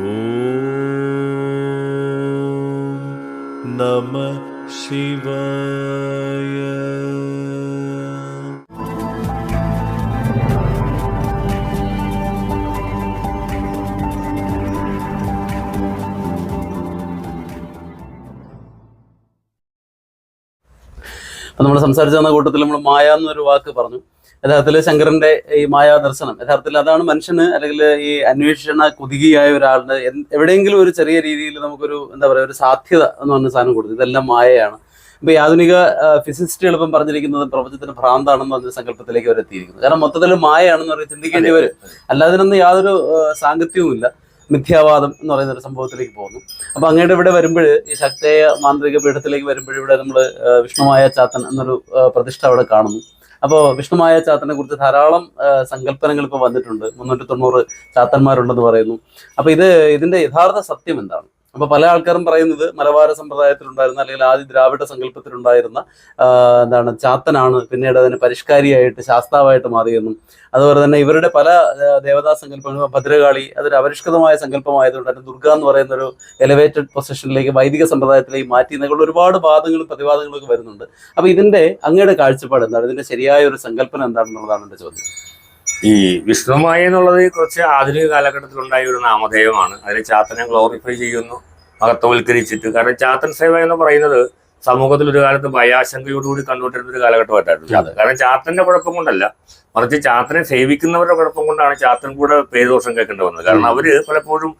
ॐ नमः शिवाय നമ്മൾ സംസാരിച്ചു തന്ന കൂട്ടത്തിൽ നമ്മൾ മായ എന്നൊരു വാക്ക് പറഞ്ഞു. യഥാർത്ഥത്തിൽ ശങ്കരന്റെ ഈ മായാ ദർശനം. യഥാർത്ഥത്തിൽ അതാണ് മനുഷ്യന് അല്ലെങ്കിൽ ഈ അന്വേഷണ കുതികിയായ ഒരാളുടെ എവിടെയെങ്കിലും ഒരു ചെറിയ രീതിയിൽ നമുക്കൊരു എന്താ പറയുക ഒരു സാധ്യത എന്ന് പറഞ്ഞ സാധനം കൊടുത്തു ഇതെല്ലാം മായയാണ്. ഇപ്പൊ ഈ ആധുനിക ഫിസിസ്റ്റുകൾ ഇപ്പം പറഞ്ഞിരിക്കുന്നത് പ്രപഞ്ചത്തിന് ഭ്രാന്താണെന്ന് പറഞ്ഞ സങ്കല്പത്തിലേക്ക് അവർ എത്തിയിരിക്കുന്നത് കാരണം മൊത്തത്തിൽ മായയാണെന്ന് പറഞ്ഞ് ചിന്തിക്കേണ്ടി വരും. അല്ലാതിനൊന്നും യാതൊരു സാങ്കത്യവും സാങ്കത്യവുമില്ല. മിഥ്യാവാദം എന്ന് പറയുന്ന ഒരു സംഭവത്തിലേക്ക് പോകുന്നു. അപ്പൊ അങ്ങയുടെ ഇവിടെ വരുമ്പോൾ ഈ ശക്തേയ മാന്ത്രിക പീഠത്തിലേക്ക് വരുമ്പോൾ ഇവിടെ നമ്മൾ വിഷ്ണുമായ ചാത്തൻ എന്നൊരു പ്രതിഷ്ഠ അവിടെ കാണുന്നു. അപ്പോൾ വിഷ്ണുമായ ചാത്തനെ കുറിച്ച് ധാരാളം സങ്കല്പനങ്ങൾ ഇപ്പോൾ വന്നിട്ടുണ്ട്. മുന്നൂറ്റി തൊണ്ണൂറ് ചാത്തന്മാരുണ്ടെന്ന് പറയുന്നു. അപ്പൊ ഇത് ഇതിന്റെ യഥാർത്ഥ സത്യം എന്താണ്? അപ്പൊ പല ആൾക്കാരും പറയുന്നത് മലബാര സമ്പ്രദായത്തിലുണ്ടായിരുന്ന അല്ലെങ്കിൽ ആദ്യ ദ്രാവിഡ സങ്കല്പത്തിലുണ്ടായിരുന്ന എന്താണ് ചാത്തനാണ് പിന്നീട് അതിന് പരിഷ്കാരിയായിട്ട് ശാസ്താവായിട്ട് മാറിയെന്നും അതുപോലെ തന്നെ ഇവരുടെ പല ദേവതാ സങ്കല്പങ്ങളും ഭദ്രകാളി അതൊരു അപരിഷ്കൃതമായ സങ്കല്പമായതുകൊണ്ട് തന്നെ ദുർഗ എന്ന് പറയുന്ന ഒരു എലവേറ്റഡ് പൊസിഷനിലേക്ക് വൈദിക സമ്പ്രദായത്തിലേക്ക് മാറ്റി എന്നൊക്കെയുള്ള ഒരുപാട് വാദങ്ങളും പ്രതിവാദങ്ങളും ഒക്കെ വരുന്നുണ്ട്. അപ്പൊ ഇതിന്റെ അങ്ങയുടെ കാഴ്ചപ്പാട് എന്താണ്? ഇതിന്റെ ശരിയായ ഒരു സങ്കല്പനം എന്താണെന്നുള്ളതാണ് എന്റെ ചോദ്യം. ഈ വിഷ്ണുമായ എന്നുള്ളത് കുറച്ച് ആധുനിക കാലഘട്ടത്തിൽ ഉണ്ടായ ഒരു നാമധേയമാണ്. അതിലെ ചാത്തനെ ഗ്ലോറിഫൈ ചെയ്യുന്നു മഹത്വവൽക്കരിച്ചിട്ട്. കാരണം ചാത്തൻ സേവ എന്ന് പറയുന്നത് സമൂഹത്തിൽ ഒരു കാലത്ത് ഭയാശങ്കയോടുകൂടി കണ്ടുകൊണ്ടിരുന്ന ഒരു കാലഘട്ടമായിട്ടായിരുന്നു. കാരണം ചാത്തന്റെ കുഴപ്പം കൊണ്ടല്ല. മറിച്ച് ചാത്തനെ സേവിക്കുന്നവരുടെ കുഴപ്പം കൊണ്ടാണ് ചാത്തൻ കൂടെ പേരുദോഷം കേൾക്കേണ്ടി വന്നത്. കാരണം അവർ പലപ്പോഴും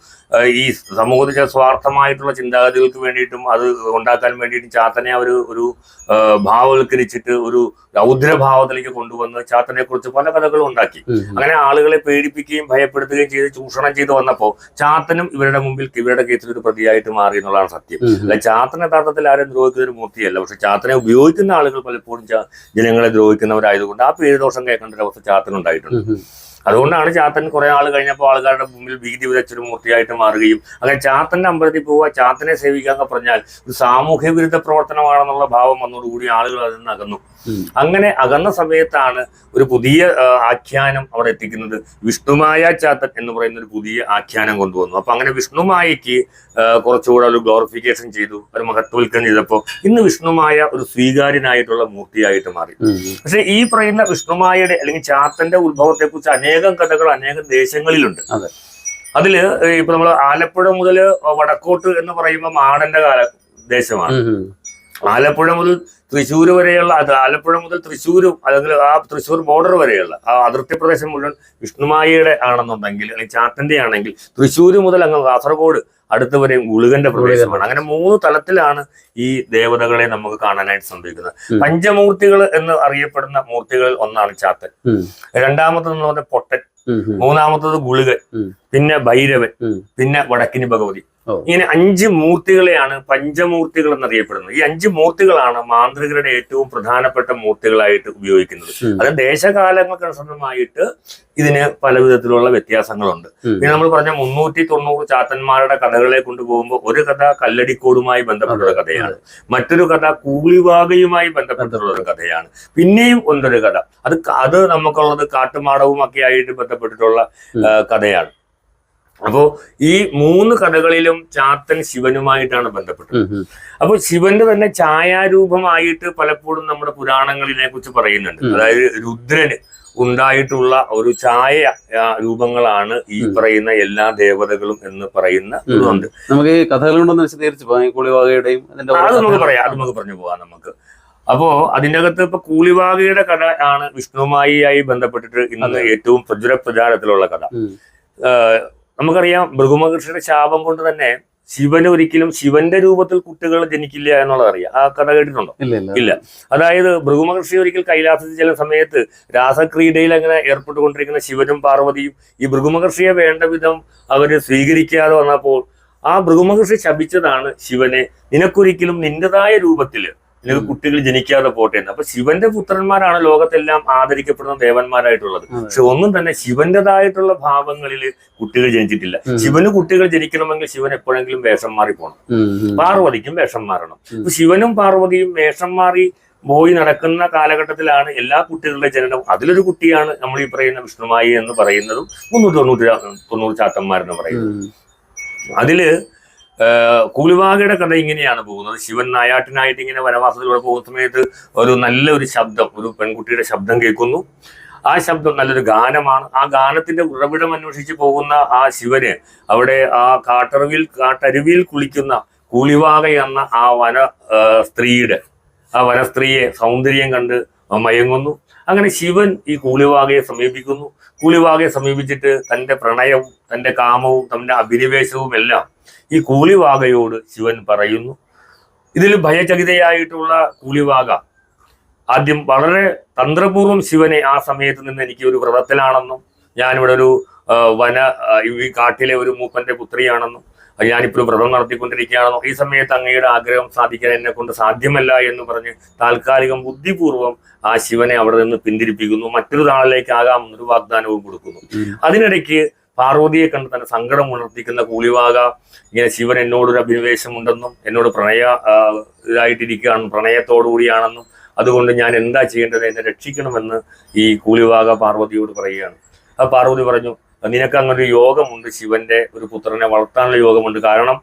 ഈ സമൂഹത്തിൽ ചില സ്വാർത്ഥമായിട്ടുള്ള ചിന്താഗതികൾക്ക് വേണ്ടിയിട്ടും അത് ഉണ്ടാക്കാൻ വേണ്ടിയിട്ടും ചാത്തനെ അവർ ഒരു ഭാവവൽക്കരിച്ചിട്ട് ഒരു രൗദ്രഭാവത്തിലേക്ക് കൊണ്ടുവന്ന് ചാത്തനെ കുറിച്ച് പല കഥകളും ഉണ്ടാക്കി. അങ്ങനെ ആളുകളെ പേടിപ്പിക്കുകയും ഭയപ്പെടുത്തുകയും ചെയ്ത് ചൂഷണം ചെയ്ത് വന്നപ്പോൾ ചാത്തനും ഇവരുടെ മുമ്പിൽ ഇവരുടെ കേസിൽ ഒരു പ്രതിയായിട്ട് മാറി എന്നുള്ളതാണ് സത്യം. അല്ല ചാത്തൻ യഥാർത്ഥത്തിൽ ആരും ദ്രോഹിക്കുന്ന ഒരു മൂർത്തിയല്ല. പക്ഷെ ചാത്തനെ ഉപയോഗിക്കുന്ന ആളുകൾ പലപ്പോഴും ജനങ്ങളെ ദ്രോഹിക്കുന്നവരായതുകൊണ്ട് ആ പേരുദോഷം കേൾക്കേണ്ട ഒരു അവസ്ഥ ചാത്തനുണ്ടായിട്ടുണ്ട് അതുകൊണ്ടാണ് ചാത്തൻ കുറെ ആൾ കഴിഞ്ഞപ്പോൾ ആൾക്കാരുടെ മുമ്പിൽ ഭീതി വിതച്ചൊരു മൂർത്തിയായിട്ട് മാറുകയും അങ്ങനെ ചാത്തന്റെ അമ്പലത്തിൽ പോവുക ചാത്തനെ സേവിക്കുക എന്ന് പറഞ്ഞാൽ ഒരു സാമൂഹ്യ വിരുദ്ധ പ്രവർത്തനമാണെന്നുള്ള ഭാവം വന്നതോടുകൂടി ആളുകൾ അതിൽ നിന്ന് അകന്നു. അങ്ങനെ അകന്ന സമയത്താണ് ഒരു പുതിയ ആഖ്യാനം അവിടെ എത്തിക്കുന്നത്. വിഷ്ണുമായ ചാത്തൻ എന്ന് പറയുന്ന ഒരു പുതിയ ആഖ്യാനം കൊണ്ടുവന്നു. അപ്പൊ അങ്ങനെ വിഷ്ണുമായയ്ക്ക് ആ, കുറച്ചുകൂടെ ഒരു ഗ്ലോറിഫിക്കേഷൻ ചെയ്തു ഒരു മഹത്വവൽക്കരണം ചെയ്തപ്പോൾ ഇന്ന് വിഷ്ണുമായ ഒരു സ്വീകാര്യനായിട്ടുള്ള മൂർത്തിയായിട്ട് മാറി. പക്ഷെ ഈ പറയുന്ന വിഷ്ണുമായയുടെ അല്ലെങ്കിൽ ചാത്തന്റെ ഉത്ഭവത്തെ കുറിച്ച് അനേകം കഥകൾ അനേകം ദേശങ്ങളിലുണ്ട്. അതെ. അതിൽ ഇപ്പൊ നമ്മൾ ആലപ്പുഴ മുതൽ വടക്കോട്ട് എന്ന് പറയുമ്പോൾ മാടന്റെ കാല ദേശമാണ്. ആലപ്പുഴ മുതൽ തൃശ്ശൂർ വരെയുള്ള അത് ആലപ്പുഴ മുതൽ തൃശ്ശൂരും അല്ലെങ്കിൽ ആ തൃശ്ശൂർ ബോർഡർ വരെയുള്ള ആ അതിർത്തി പ്രദേശം മുഴുവൻ വിഷ്ണുമായയുടെ ആണെന്നുണ്ടെങ്കിൽ അല്ലെങ്കിൽ ചാത്തന്റെ ആണെങ്കിൽ തൃശ്ശൂർ മുതൽ അങ്ങ് കാസർഗോഡ് അടുത്ത് വരെയും ഗുളികന്റെ പ്രവേശമാണ് അങ്ങനെ മൂന്ന് തലത്തിലാണ് ഈ ദേവതകളെ നമുക്ക് കാണാനായിട്ട് സംഭവിക്കുന്നത്. പഞ്ചമൂർത്തികൾ എന്ന് അറിയപ്പെടുന്ന മൂർത്തികളിൽ ഒന്നാണ് ചാത്തൻ. രണ്ടാമത്തത് എന്ന് പറഞ്ഞാൽ പൊട്ടൻ. മൂന്നാമത്തത് ഗുളികൻ. പിന്നെ ഭൈരവൻ. പിന്നെ വടക്കിനി ഭഗവതി. ഇങ്ങനെ അഞ്ച് മൂർത്തികളെയാണ് പഞ്ചമൂർത്തികൾ എന്നറിയപ്പെടുന്നത്. ഈ അഞ്ച് മൂർത്തികളാണ് മാന്ത്രികരുടെ ഏറ്റവും പ്രധാനപ്പെട്ട മൂർത്തികളായിട്ട് ഉപയോഗിക്കുന്നത്. അത് ദേശകാലങ്ങൾക്ക് അനുസൃതമായിട്ട് ഇതിന് പല വിധത്തിലുള്ള വ്യത്യാസങ്ങളുണ്ട്. പിന്നെ നമ്മൾ പറഞ്ഞ മുന്നൂറ്റി തൊണ്ണൂറ് ചാത്തന്മാരുടെ കഥകളെ കൊണ്ടുപോകുമ്പോൾ ഒരു കഥ കല്ലടിക്കോടുമായി ബന്ധപ്പെട്ടുള്ള കഥയാണ്. മറ്റൊരു കഥ കൂളിവാകയുമായി ബന്ധപ്പെട്ടുള്ള ഒരു കഥയാണ്. പിന്നെയും ഒന്നൊരു കഥ. അത് അത് നമുക്കുള്ളത് കാട്ടുമാടവും ഒക്കെ ആയിട്ട് ബന്ധപ്പെട്ടിട്ടുള്ള കഥയാണ്. അപ്പോ ഈ മൂന്ന് കഥകളിലും ചാത്തൻ ശിവനുമായിട്ടാണ് ബന്ധപ്പെട്ടത്. അപ്പോൾ ശിവന്റെ തന്നെ ഛായാരൂപമായിട്ട് പലപ്പോഴും നമ്മുടെ പുരാണങ്ങളിനെ കുറിച്ച് പറയുന്നുണ്ട്. അതായത് രുദ്രന് ഉണ്ടായിട്ടുള്ള ഒരു ഛായ രൂപങ്ങളാണ് ഈ പറയുന്ന എല്ലാ ദേവതകളും എന്ന് പറയുന്ന ഇതുണ്ട് നമുക്ക് ഈ കഥകളുണ്ടെന്ന് വിശദീകരിച്ച് കുളിവാകയുടെയും അത് നമുക്ക് പറയാം അത് നമുക്ക് പറഞ്ഞു പോകാം നമുക്ക്. അപ്പോ അതിന്റെ അകത്ത് ഇപ്പൊ കൂളിവാകയുടെ കഥ ആണ് വിഷ്ണുമായി ബന്ധപ്പെട്ടിട്ട് ഇന്ന്. ഏറ്റവും പ്രചുര പ്രചാരത്തിലുള്ള കഥ. നമുക്കറിയാം ഭൃഗുമഹർഷിയുടെ ശാപം കൊണ്ട് തന്നെ ശിവന് ഒരിക്കലും ശിവന്റെ രൂപത്തിൽ കുട്ടികൾ ജനിക്കില്ല എന്നുള്ളത് അറിയാം. ആ കഥ കേട്ടിട്ടുണ്ടോ? ഇല്ല. അതായത് ഭൃഗുമഹർഷി ഒരിക്കൽ കൈലാസത്തിൽ ചില സമയത്ത് രാസക്രീഡയിൽ അങ്ങനെ ഏർപ്പെട്ടുകൊണ്ടിരിക്കുന്ന ശിവനും പാർവതിയും ഈ ഭൃഗുമഹർഷിയെ വേണ്ട വിധം അവർ സ്വീകരിക്കാതെ വന്നപ്പോൾ ആ ഭൃഗുമഹർഷി ശപിച്ചതാണ് ശിവനെ. നിനക്കൊരിക്കലും നിന്റേതായ രൂപത്തിൽ ഉം. കുട്ടികൾ ജനിക്കാതെ പോട്ടെ അപ്പൊ ശിവന്റെ പുത്രന്മാരാണ് ലോകത്തെല്ലാം ആദരിക്കപ്പെടുന്ന ദേവന്മാരായിട്ടുള്ളത്. പക്ഷെ ഒന്നും തന്നെ ശിവന്റേതായിട്ടുള്ള ഭാവങ്ങളിൽ കുട്ടികൾ ജനിച്ചിട്ടില്ല. ശിവന് കുട്ടികൾ ജനിക്കണമെങ്കിൽ ശിവൻ എപ്പോഴെങ്കിലും വേഷം മാറി പോകണം. പാർവതിക്കും വേഷം മാറണം. അപ്പൊ ശിവനും പാർവതിയും വേഷം മാറി പോയി നടക്കുന്ന കാലഘട്ടത്തിലാണ് എല്ലാ കുട്ടികളുടെ ജനനം. അതിലൊരു കുട്ടിയാണ് നമ്മൾ ഈ പറയുന്ന വിഷ്ണുമായി എന്ന് പറയുന്നതും മുന്നൂറ്റി തൊണ്ണൂറ്റി തൊണ്ണൂറ് ചാത്തന്മാരെന്ന് പറയുന്നത്. അതിൽ കൂലിവാകയുടെ കഥ ഇങ്ങനെയാണ് പോകുന്നത്. ശിവൻ നായാട്ടിനായിട്ട് ഇങ്ങനെ വനവാസത്തിലൂടെ പോകുന്ന സമയത്ത് ഒരു നല്ലൊരു ശബ്ദം ഒരു പെൺകുട്ടിയുടെ ശബ്ദം കേൾക്കുന്നു. ആ ശബ്ദം നല്ലൊരു ഗാനമാണ്. ആ ഗാനത്തിന്റെ ഉറവിടം അന്വേഷിച്ച് പോകുന്ന ആ ശിവന് അവിടെ ആ കാട്ടറിവിൽ കാട്ടരുവിയിൽ കുളിക്കുന്ന കൂലിവാക എന്ന ആ വന സ്ത്രീയുടെ ആ വനസ്ത്രീയെ സൗന്ദര്യം കണ്ട് മയങ്ങുന്നു. അങ്ങനെ ശിവൻ ഈ കൂലിവാകയെ സമീപിക്കുന്നു. കൂലിവാകയെ സമീപിച്ചിട്ട് തന്റെ പ്രണയവും തന്റെ കാമവും തന്റെ അഭിനിവേശവും എല്ലാം ഈ കൂലിവാകയോട് ശിവൻ പറയുന്നു. ഇതിൽ ഭയചകിതയായിട്ടുള്ള കൂലിവാക. ആദ്യം വളരെ തന്ത്രപൂർവം ശിവനെ ആ സമയത്ത് നിന്ന് എനിക്ക് ഒരു വ്രതത്തിലാണെന്നും ഞാനിവിടെ ഒരു വന ഈ കാട്ടിലെ ഒരു മൂപ്പന്റെ പുത്രിയാണെന്നും ഞാനിപ്പോൾ വ്രതം നടത്തിക്കൊണ്ടിരിക്കുകയാണെന്നും ഈ സമയത്ത് അങ്ങയുടെ ആഗ്രഹം സാധിക്കാൻ എന്നെ കൊണ്ട് സാധ്യമല്ല എന്ന് പറഞ്ഞ് താൽക്കാലികം ബുദ്ധിപൂർവം ആ ശിവനെ അവിടെ നിന്ന് പിന്തിരിപ്പിക്കുന്നു. മറ്റൊരു നാളിലേക്ക് ആകാമെന്നൊരു വാഗ്ദാനവും കൊടുക്കുന്നു. അതിനിടയ്ക്ക് പാർവതിയെ കണ്ട് തന്നെ സങ്കടം ഉണർത്തിക്കുന്ന കൂലിവാക ഇങ്ങനെ ശിവൻ എന്നോടൊരു അഭിനിവേശമുണ്ടെന്നും എന്നോട് പ്രണയ ഇതായിട്ടിരിക്കുകയാണ് പ്രണയത്തോടുകൂടിയാണെന്നും അതുകൊണ്ട് ഞാൻ എന്താ ചെയ്യേണ്ടത് എന്നെ രക്ഷിക്കണമെന്ന് ഈ കൂലിവാക പാർവതിയോട് പറയുകയാണ്. ആ പാർവതി പറഞ്ഞു നിനക്ക് അങ്ങനെ ഒരു യോഗമുണ്ട് ശിവന്റെ ഒരു പുത്രനെ വളർത്താനുള്ള യോഗമുണ്ട്. കാരണം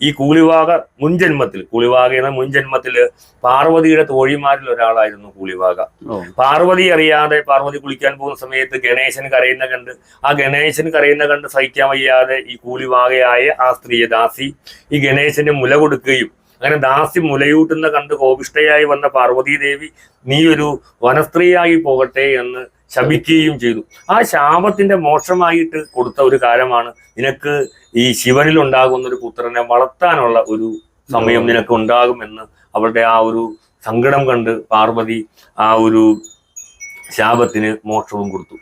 ഈ കൂളിവാക മുൻജന്മത്തിൽ കൂളിവാക എന്ന മുൻജന്മത്തിൽ പാർവതിയുടെ തോഴിമാരിൽ ഒരാളായിരുന്നു കൂളിവാക. പാർവതി അറിയാതെ പാർവതി കുളിക്കാൻ പോകുന്ന സമയത്ത് ഗണേശൻ കരയുന്ന കണ്ട് ആ ഗണേശൻ കരയുന്ന കണ്ട് സഹിക്കാൻ വയ്യാതെ ഈ കൂളിവാകയായ ആ സ്ത്രീയെ ദാസി ഈ ഗണേശന് മുല കൊടുക്കുകയും അങ്ങനെ ദാസി മുലയൂട്ടുന്ന കണ്ട് കോപിഷ്ടയായി വന്ന പാർവതി ദേവി നീ ഒരു വനസ്ത്രീയായി പോകട്ടെ എന്ന് ശപിക്കുകയും ചെയ്തു. ആ ശാപത്തിന്റെ മോക്ഷമായിട്ട് കൊടുത്ത ഒരു കാലമാണ് നിനക്ക് ഈ ശിവനിൽ ഉണ്ടാകുന്ന ഒരു പുത്രനെ വളർത്താനുള്ള ഒരു സമയം നിനക്ക് ഉണ്ടാകുമെന്ന് അവളുടെ ആ ഒരു സങ്കടം കണ്ട് പാർവതി ആ ഒരു ശാപത്തിന് മോക്ഷവും കൊടുത്തു.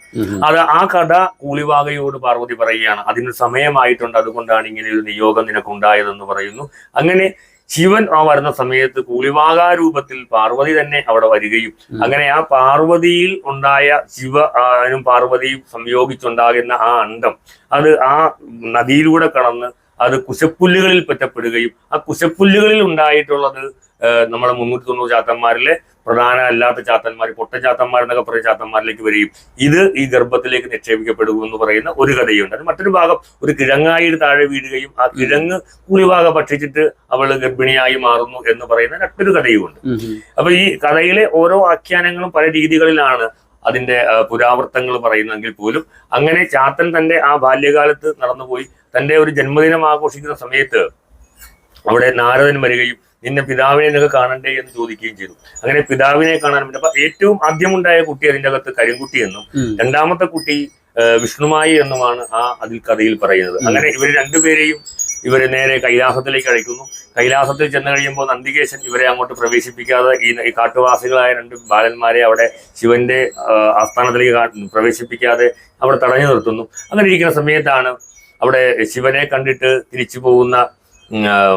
അത് ആ കഥ കൂലിവാകയോട് പാർവതി പറയുകയാണ്. അതിന് സമയമായിട്ടുണ്ട്. അതുകൊണ്ടാണ് ഇങ്ങനെ ഒരു നിയോഗം നിനക്കുണ്ടായതെന്ന് പറയുന്നു. അങ്ങനെ ശിവൻ ആ വരുന്ന സമയത്ത് കൂലിവാകാരൂപത്തിൽ പാർവതി തന്നെ അവിടെ വരികയും അങ്ങനെ ആ പാർവതിയിൽ ഉണ്ടായ ശിവ ആനും പാർവതിയും സംയോഗിച്ചുണ്ടാകുന്ന ആ അണ്ടം അത് ആ നദിയിലൂടെ കടന്ന് അത് കുശപ്പുല്ലുകളിൽ പറ്റപ്പെടുകയും ആ കുശപ്പുല്ലുകളിൽ ഉണ്ടായിട്ടുള്ളത് നമ്മുടെ മുന്നൂറ്റി തൊണ്ണൂറ് ചാത്തന്മാരിലെ പ്രധാന അല്ലാത്ത ചാത്തന്മാർ പൊട്ട ചാത്തന്മാർ എന്നൊക്കെ പറയുന്ന ചാത്തന്മാരിലേക്ക് വരികയും ഇത് ഈ ഗർഭത്തിലേക്ക് നിക്ഷേപിക്കപ്പെടുക എന്ന് പറയുന്ന ഒരു കഥയുണ്ട് അത് മറ്റൊരു ഭാഗം ഒരു കിഴങ്ങായിട്ട് താഴെ വീഴുകയും ആ കിഴങ്ങ് കൂലിഭാഗ ഭക്ഷിച്ചിട്ട് അവൾ ഗർഭിണിയായി മാറുന്നു എന്ന് പറയുന്ന മറ്റൊരു കഥയുമുണ്ട്. അപ്പൊ ഈ കഥയിലെ ഓരോ ആഖ്യാനങ്ങളും പല രീതികളിലാണ് അതിന്റെ പുരാവൃത്തങ്ങൾ പറയുന്നെങ്കിൽ പോലും അങ്ങനെ ചാത്തൻ തന്റെ ആ ബാല്യകാലത്ത് നടന്നുപോയി തന്റെ ഒരു ജന്മദിനം ആഘോഷിക്കുന്ന സമയത്ത് അവിടെ നാരദൻ വരികയും നിന്നെ പിതാവിനെ നിനക്ക് കാണണ്ടേ എന്ന് ചോദിക്കുകയും ചെയ്തു. അങ്ങനെ പിതാവിനെ കാണാൻ പറ്റും അപ്പൊ ഏറ്റവും ആദ്യമുണ്ടായ കുട്ടി അതിന്റെ അകത്ത് കരിങ്കുട്ടി എന്നും രണ്ടാമത്തെ കുട്ടി വിഷ്ണുമായി എന്നുമാണ് ആ അതിൽ കഥയിൽ പറയുന്നത്. അങ്ങനെ ഇവർ രണ്ടുപേരെയും ഇവരെ നേരെ കൈലാസത്തിലേക്ക് അയക്കുന്നു. കൈലാസത്തിൽ ചെന്ന് കഴിയുമ്പോൾ നന്ദികേശൻ ഇവരെ അങ്ങോട്ട് പ്രവേശിപ്പിക്കാതെ ഈ കാട്ടുവാസികളായ രണ്ട് ബാലന്മാരെ അവിടെ ശിവന്റെ ആസ്ഥാനത്തിലേക്ക് പ്രവേശിപ്പിക്കാതെ അവിടെ തടഞ്ഞു നിർത്തുന്നു. അങ്ങനെ ഇരിക്കുന്ന സമയത്താണ് അവിടെ ശിവനെ കണ്ടിട്ട് തിരിച്ചു പോകുന്ന ആ,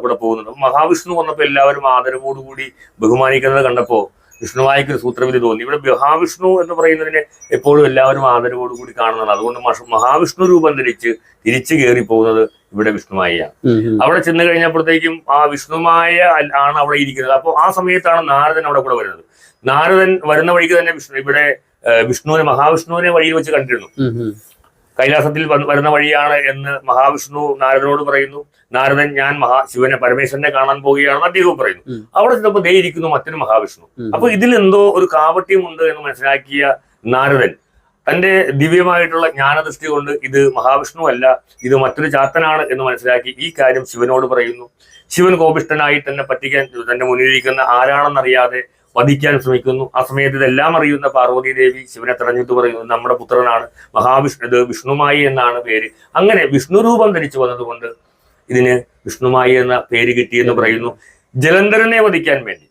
കൂടെ പോകുന്നുണ്ട്. മഹാവിഷ്ണു വന്നപ്പോൾ എല്ലാവരും ആദരവോടുകൂടി ബഹുമാനിക്കുന്നത് കണ്ടപ്പോൾ വിഷ്ണുവായിക്ക് ഒരു സൂത്രവിധി തോന്നി. ഇവിടെ മഹാവിഷ്ണു എന്ന് പറയുന്നതിനെ എപ്പോഴും എല്ലാവരും ആദരവോടുകൂടി കാണുന്നതാണ്. അതുകൊണ്ട് മഹാവിഷ്ണു രൂപം ധരിച്ച് തിരിച്ചു കയറി പോകുന്നത് ഇവിടെ വിഷ്ണുമായിയാണ്. അവിടെ ചെന്ന് കഴിഞ്ഞപ്പോഴത്തേക്കും ആ വിഷ്ണുമായ ആണ് അവിടെ ഇരിക്കുന്നത്. അപ്പോൾ ആ സമയത്താണ് നാരദൻ അവിടെ കൂടെ വരുന്നത്. നാരദൻ വരുന്ന വഴിക്ക് തന്നെ വിഷ്ണു ഇവിടെ വിഷ്ണുവിനെ മഹാവിഷ്ണുവിനെ വഴിയിൽ വെച്ച് കണ്ടിരുന്നു. കൈലാസത്തിൽ വരുന്ന വഴിയാണ് എന്ന് മഹാവിഷ്ണു നാരദനോട് പറയുന്നു. നാരദൻ ഞാൻ മഹാ ശിവനെ പരമേശ്വരനെ കാണാൻ പോവുകയാണെന്ന് അദ്ദേഹവും പറയുന്നു. അവിടെ ചെന്നപ്പോൾ ദേ ഇരിക്കുന്നു മറ്റൊരു മഹാവിഷ്ണു. അപ്പൊ ഇതിൽ എന്തോ ഒരു കാപട്യമുണ്ട് എന്ന് മനസ്സിലാക്കിയ നാരദൻ. തന്റെ ദിവ്യമായിട്ടുള്ള ജ്ഞാനദൃഷ്ടി കൊണ്ട് ഇത് മഹാവിഷ്ണു അല്ല ഇത് മറ്റൊരു ചാത്തനാണ് എന്ന് മനസ്സിലാക്കി ഈ കാര്യം ശിവനോട് പറയുന്നു. ശിവൻ കോപിഷ്ഠനായി തന്നെ പറ്റിക്കാൻ തന്റെ മുന്നിലിരിക്കുന്ന ആരാണെന്നറിയാതെ വധിക്കാൻ ശ്രമിക്കുന്നു. ആ സമയത്ത് ഇതെല്ലാം അറിയുന്ന പാർവതി ദേവി ശിവനെ തെരഞ്ഞെടുത്ത് പറയുന്നു നമ്മുടെ പുത്രനാണ് മഹാവിഷ്ണു ഇത് വിഷ്ണുമായി എന്നാണ് പേര്. അങ്ങനെ വിഷ്ണു രൂപം ധരിച്ചു വന്നതുകൊണ്ട് ഇതിന് വിഷ്ണുമായി എന്ന പേര് കിട്ടിയെന്ന് പറയുന്നു. ജലന്ധരനെ വധിക്കാൻ വേണ്ടി.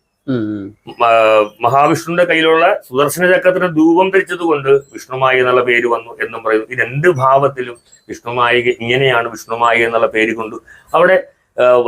മഹാവിഷ്ണുവിന്റെ കയ്യിലുള്ള സുദർശന ചക്രത്തിന് രൂപം ധരിച്ചത് കൊണ്ട് വിഷ്ണുമായി എന്നുള്ള പേര് വന്നു എന്നും പറയുന്നു. ഈ രണ്ട് ഭാവത്തിലും വിഷ്ണുമായി ഇങ്ങനെയാണ് വിഷ്ണുമായി എന്നുള്ള പേര് കൊണ്ട് അവിടെ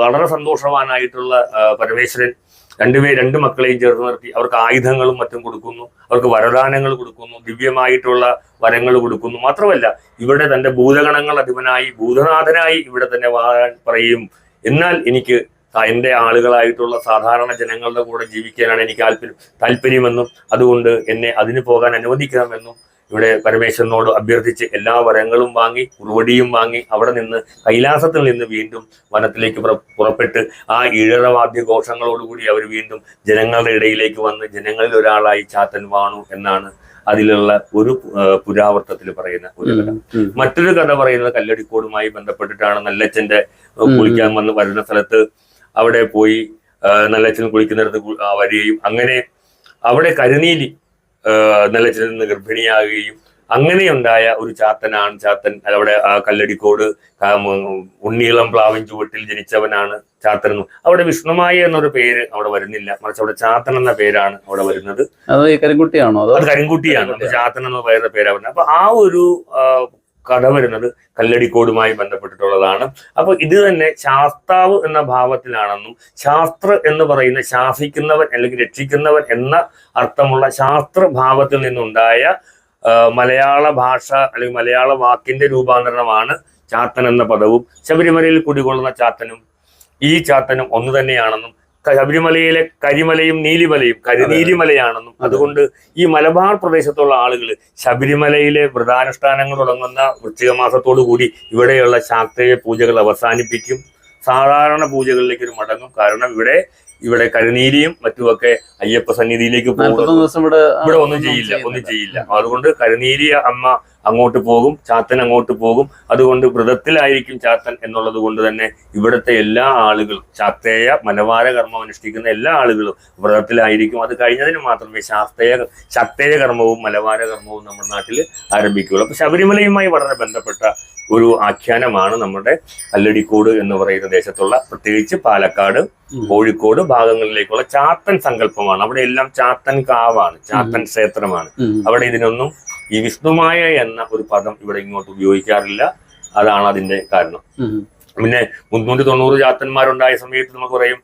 വളരെ സന്തോഷവാനായിട്ടുള്ള പരമേശ്വരൻ രണ്ടുപേർ രണ്ട് മക്കളെയും ചേർത്ത് നിർത്തി. അവർക്ക് ആയുധങ്ങളും മറ്റും കൊടുക്കുന്നു. അവർക്ക് വരദാനങ്ങൾ കൊടുക്കുന്നു. ദിവ്യമായിട്ടുള്ള വരങ്ങൾ കൊടുക്കുന്നു. മാത്രമല്ല ഇവിടെ തന്റെ ഭൂതഗണങ്ങൾ അധിപനായി ഭൂതനാഥനായി ഇവിടെ തന്നെ വാഴാൻ പറയും. എന്നാൽ എനിക്ക് എന്റെ ആളുകളായിട്ടുള്ള സാധാരണ ജനങ്ങളുടെ കൂടെ ജീവിക്കാനാണ് എനിക്ക് താല്പര്യം താല്പര്യമെന്നും അതുകൊണ്ട് എന്നെ അതിന് പോകാൻ അനുവദിക്കണമെന്നും ഇവിടെ പരമേശ്വരനോട് അഭ്യർത്ഥിച്ച് എല്ലാ വരങ്ങളും വാങ്ങി ഉറുവടിയും വാങ്ങി അവിടെ നിന്ന് കൈലാസത്തിൽ നിന്ന് വീണ്ടും വനത്തിലേക്ക് പുറ- പുറപ്പെട്ട് ആ ഈഴറവാദ്യ ഘോഷങ്ങളോടുകൂടി അവർ വീണ്ടും ജനങ്ങളുടെ ഇടയിലേക്ക് വന്ന് ജനങ്ങളിൽ ഒരാളായി ചാത്തൻ വാണു എന്നാണ് അതിലുള്ള ഒരു പുരാവർത്തത്തിൽ പറയുന്ന ഒരു കഥ. മറ്റൊരു കഥ പറയുന്നത് കല്ലടിക്കോടുമായി ബന്ധപ്പെട്ടിട്ടാണ് നല്ലച്ഛന്റെ കുളിക്കാൻ വന്ന് വരുന്ന സ്ഥലത്ത് അവിടെ പോയി നല്ലച്ഛൻ കുളിക്കുന്നിടത്ത് വരികയും അങ്ങനെ അവിടെ കരുനീലി നല്ലച്ഛനിൽ നിന്ന് ഗർഭിണിയാകുകയും അങ്ങനെയുണ്ടായ ഒരു ചാത്തനാണ് ചാത്തൻ. അവിടെ ആ കല്ലടിക്കോട് ഉണ്ണീളം പ്ലാവിൻ ചുവട്ടിൽ ജനിച്ചവനാണ് ചാത്തൻ. എന്ന്. അവിടെ വിഷ്ണുമായി എന്നൊരു പേര് അവിടെ വരുന്നില്ല. മറിച്ച് അവിടെ ചാത്തൻ എന്ന പേരാണ് അവിടെ വരുന്നത്. അത് കരിങ്കുട്ടിയാണോ അതോ കരിങ്കുട്ടിയാണ്. ചാത്തൻ എന്ന പേരുടെ പേരാണ്. അപ്പൊ ആ ഒരു കഥ വരുന്നത് കല്ലടിക്കോടുമായി ബന്ധപ്പെട്ടിട്ടുള്ളതാണ്. അപ്പോൾ ഇത് തന്നെ ശാസ്താവ് എന്ന ഭാവത്തിലാണെന്നും ശാസ്ത്ര എന്ന് പറയുന്ന ശാസിക്കുന്നവൻ അല്ലെങ്കിൽ രക്ഷിക്കുന്നവൻ എന്ന അർത്ഥമുള്ള ശാസ്ത്ര ഭാവത്തിൽ നിന്നുണ്ടായ മലയാള ഭാഷ അല്ലെങ്കിൽ മലയാള വാക്കിന്റെ രൂപാന്തരണമാണ് ചാത്തൻ എന്ന പദവും ശബരിമലയിൽ കുടികൊള്ളുന്ന ചാത്തനും ഈ ചാത്തനും ഒന്ന് തന്നെയാണെന്നും ശബരിമലയിലെ കരിമലയും നീലിമലയും കരിനീലിമലയാണെന്നും അതുകൊണ്ട് ഈ മലബാർ പ്രദേശത്തുള്ള ആളുകൾ ശബരിമലയിലെ വ്രതാനുഷ്ഠാനങ്ങൾ തുടങ്ങുന്ന വൃശ്ചിക മാസത്തോടു കൂടി ഇവിടെയുള്ള ശാക്തേയ പൂജകൾ അവസാനിപ്പിക്കും. സാധാരണ പൂജകളിലേക്ക് ഒരു മടങ്ങും. കാരണം ഇവിടെ ഇവിടെ കരുനീലിയും മറ്റുമൊക്കെ അയ്യപ്പ സന്നിധിയിലേക്ക് പോകും ഇവിടെ ഇവിടെ ഒന്നും ചെയ്യില്ല ഒന്നും ചെയ്യില്ല. അതുകൊണ്ട് കഴുനീരിയ അമ്മ അങ്ങോട്ട് പോകും ചാത്തൻ അങ്ങോട്ട് പോകും. അതുകൊണ്ട് വ്രതത്തിലായിരിക്കും ചാത്തൻ എന്നുള്ളത് കൊണ്ട് തന്നെ ഇവിടുത്തെ എല്ലാ ആളുകളും ചാത്തേയ മലവാര കർമ്മം അനുഷ്ഠിക്കുന്ന എല്ലാ ആളുകളും വ്രതത്തിലായിരിക്കും. അത് കഴിഞ്ഞതിന് മാത്രമേ ശാസ്തേയ ശക്തേയ കർമ്മവും മലവാര കർമ്മവും നമ്മുടെ നാട്ടിൽ ആരംഭിക്കുകയുള്ളൂ. അപ്പൊ ശബരിമലയുമായി വളരെ ബന്ധപ്പെട്ട ഒരു ആഖ്യാനമാണ് നമ്മുടെ കല്ലടിക്കോട് എന്ന് പറയുന്ന ദേശത്തുള്ള പ്രത്യേകിച്ച് പാലക്കാട് കോഴിക്കോട് ഭാഗങ്ങളിലേക്കുള്ള ചാത്തൻ സങ്കല്പമാണ്. അവിടെ എല്ലാം ചാത്തൻ കാവാണ് ചാത്തൻ ക്ഷേത്രമാണ്. അവിടെ ഇതിനൊന്നും ഈ വിഷ്ണുമായ എന്ന ഒരു പദം ഇവിടെ ഇങ്ങോട്ട് ഉപയോഗിക്കാറില്ല. അതാണ് അതിന്റെ കാരണം. പിന്നെ മുന്നൂറ്റി തൊണ്ണൂറ് ചാത്തന്മാരുണ്ടായ സമയത്ത് നമുക്ക് പറയും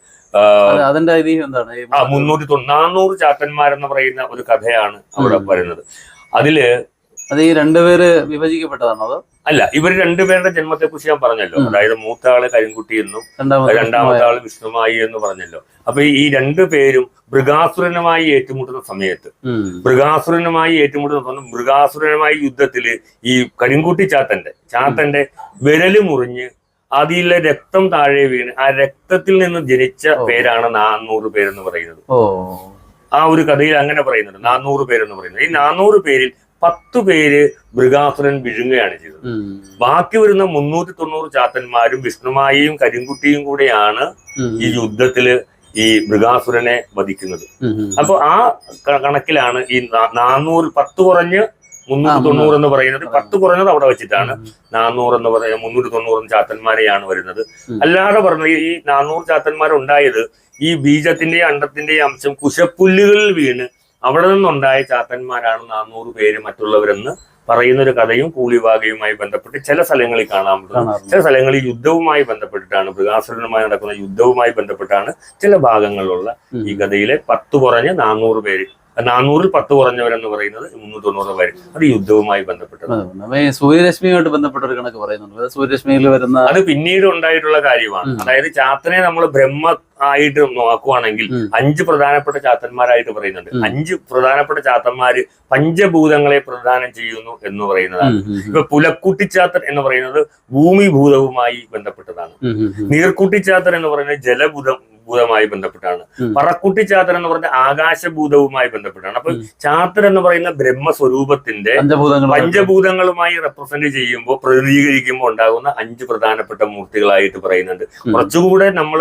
അതിന്റെ ഐതിഹ്യം എന്താണ്? ആ മുന്നൂറ്റി നാനൂറ് ചാത്തന്മാരെന്ന് പറയുന്ന ഒരു കഥയാണ് അവിടെ പറയുന്നത് വരുന്നത്. അതിൽ അത് ഈ രണ്ടുപേര് വിഭജിക്കപ്പെട്ടതാണോ അതോ? അല്ല ഇവർ രണ്ടുപേരുടെ ജന്മത്തെ കുറിച്ച് ഞാൻ പറഞ്ഞല്ലോ. അതായത് മൂത്ത ആൾ കരിങ്കുട്ടി എന്നും രണ്ടാമത്തെ ആൾ വിഷ്ണുമായി എന്ന് പറഞ്ഞല്ലോ. അപ്പൊ ഈ രണ്ടു പേരും മൃഗാസുരനുമായി ഏറ്റുമുട്ടുന്ന സമയത്ത്. മൃഗാസുരനുമായി ഏറ്റുമുട്ടുന്ന മൃഗാസുരനുമായി യുദ്ധത്തിൽ ഈ കരിങ്കുട്ടി ചാത്തന്റെ ചാത്തന്റെ വിരൽ മുറിഞ്ഞ് അതിലെ രക്തം താഴെ വീണ് ആ രക്തത്തിൽ നിന്ന് ജനിച്ച. പേരാണ് നാനൂറ് പേരെന്ന് പറയുന്നത്. ആ ഒരു കഥയിൽ അങ്ങനെ പറയുന്നുണ്ട് നാനൂറ് പേരെന്ന് പറയുന്നത് ഈ നാനൂറ് പേരിൽ പത്ത് പേര് മൃഗാസുരൻ വിഴുങ്ങുകയാണ് ചെയ്തത്. ബാക്കി വരുന്ന മുന്നൂറ്റി തൊണ്ണൂറ് ചാത്തന്മാരും വിഷ്ണുമായിയും കരിങ്കുട്ടിയും കൂടെയാണ് ഈ യുദ്ധത്തിൽ ഈ മൃഗാസുരനെ വധിക്കുന്നത്. അപ്പൊ ആ കണക്കിലാണ് ഈ നാനൂറ് പത്ത് കുറഞ്ഞ് മുന്നൂറ്റി തൊണ്ണൂറ് എന്ന് പറയുന്നത്. പത്ത് കുറഞ്ഞത് അവിടെ വെച്ചിട്ടാണ്. നാനൂറ് എന്ന് പറയുന്നത് മുന്നൂറ്റി തൊണ്ണൂറ് ചാത്തന്മാരെയാണ് വരുന്നത്. അല്ലാതെ പറഞ്ഞ ഈ നാനൂറ് ചാത്തന്മാരുണ്ടായത് ഈ ബീജത്തിന്റെയും അണ്ടത്തിന്റെയും അംശം കുശപ്പുല്ലുകളിൽ വീണ് അവിടെ നിന്നുണ്ടായ ചാത്തന്മാരാണ് നാനൂറ് പേര് മറ്റുള്ളവരെന്ന് പറയുന്ന ഒരു കഥയും കൂലിവാകയുമായി ബന്ധപ്പെട്ട് ചില സ്ഥലങ്ങളിൽ കാണാൻ പറ്റും ചില സ്ഥലങ്ങളിൽ യുദ്ധവുമായി ബന്ധപ്പെട്ടിട്ടാണ് മൃഗാസുരനുമായി നടക്കുന്ന യുദ്ധവുമായി ബന്ധപ്പെട്ടാണ് ചില ഭാഗങ്ങളിലുള്ള. ഈ കഥയിലെ പത്ത് കുറഞ്ഞ് നാനൂറ് പേര്. നാനൂറിൽ പത്ത് കുറഞ്ഞവരെന്ന് പറയുന്നത് മുന്നൂറ്റി തൊണ്ണൂറ് പേര് അത് യുദ്ധവുമായി ബന്ധപ്പെട്ടത്. സൂര്യരശ്മിയുമായിട്ട് ബന്ധപ്പെട്ട ഒരു കണക്ക് പറയുന്നുണ്ട് സൂര്യരശ്മിയിൽ വരുന്ന അത് പിന്നീട് ഉണ്ടായിട്ടുള്ള കാര്യമാണ് അതായത് ചാത്തനെ നമ്മൾ ബ്രഹ്മ ആയിട്ട് നോക്കുവാണെങ്കിൽ അഞ്ച് പ്രധാനപ്പെട്ട ചാത്തന്മാരായിട്ട് പറയുന്നുണ്ട് അഞ്ച് പ്രധാനപ്പെട്ട ചാത്തന്മാര് പഞ്ചഭൂതങ്ങളെ പ്രദാനം ചെയ്യുന്നു എന്ന് പറയുന്നതാണ്. ഇപ്പൊ പുലക്കുട്ടിച്ചാത്തൻ എന്ന് പറയുന്നത് ഭൂമിഭൂതവുമായി ബന്ധപ്പെട്ടതാണ് ഉം. ഉം. ഉം. നീർക്കുട്ടിച്ചാത്തൻ എന്ന് പറയുന്നത് ജലഭൂതം ഭൂതമായി ബന്ധപ്പെട്ടാണ് പറക്കുട്ടി ചാത്തൻ എന്ന് പറഞ്ഞ ആകാശഭൂതവുമായി ബന്ധപ്പെട്ടാണ് അപ്പൊ. ചാത്തൻ എന്ന് പറയുന്ന ബ്രഹ്മസ്വരൂപത്തിന്റെ പഞ്ചഭൂതങ്ങളുമായി റെപ്രസെന്റ് ചെയ്യുമ്പോൾ പ്രതിനിധീകരിക്കുമ്പോൾ ഉണ്ടാകുന്ന അഞ്ച് പ്രധാനപ്പെട്ട മൂർത്തികളായിട്ട് പറയുന്നുണ്ട്. കുറച്ചുകൂടെ നമ്മൾ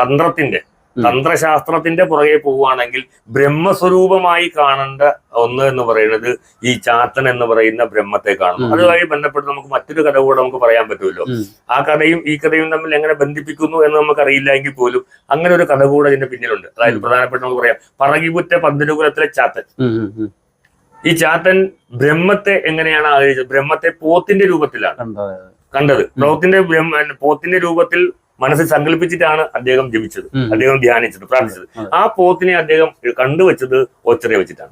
തന്ത്രത്തിന്റെ. തന്ത്രശാസ്ത്രത്തിന്റെ പുറകെ പോവുകയാണെങ്കിൽ ബ്രഹ്മസ്വരൂപമായി കാണേണ്ട ഒന്ന് എന്ന് പറയുന്നത് ഈ ചാത്തൻ എന്ന് പറയുന്ന ബ്രഹ്മത്തെ കാണുന്നു. അതുമായി ബന്ധപ്പെട്ട് നമുക്ക് മറ്റൊരു കഥ കൂടെ നമുക്ക് പറയാൻ പറ്റുമല്ലോ. ആ കഥയും ഈ കഥയും തമ്മിൽ എങ്ങനെ ബന്ധിപ്പിക്കുന്നു എന്ന് നമുക്ക് അറിയില്ല എങ്കിൽ പോലും അങ്ങനെ ഒരു കഥ കൂടെ ഇതിന്റെ പിന്നിലുണ്ട്. അതായത് പ്രധാനപ്പെട്ട നമുക്ക് പറയാം പറകിപുറ്റ പന്തലുകുലത്തിലെ ചാത്തൻ. ഈ ചാത്തൻ ബ്രഹ്മത്തെ എങ്ങനെയാണ് ആഗ്രഹിച്ചത് ബ്രഹ്മത്തെ പോത്തിന്റെ രൂപത്തിലാണ് കണ്ടത്. പോത്തിന്റെ പോത്തിന്റെ രൂപത്തിൽ മനസ്സിൽ സങ്കല്പിച്ചിട്ടാണ് അദ്ദേഹം ജപിച്ചത്. അദ്ദേഹം ധ്യാനിച്ചത് പ്രാർത്ഥിച്ചത്. ആ പോത്തിനെ അദ്ദേഹം കണ്ടുവച്ചത് ഒച്ചറെ വെച്ചിട്ടാണ്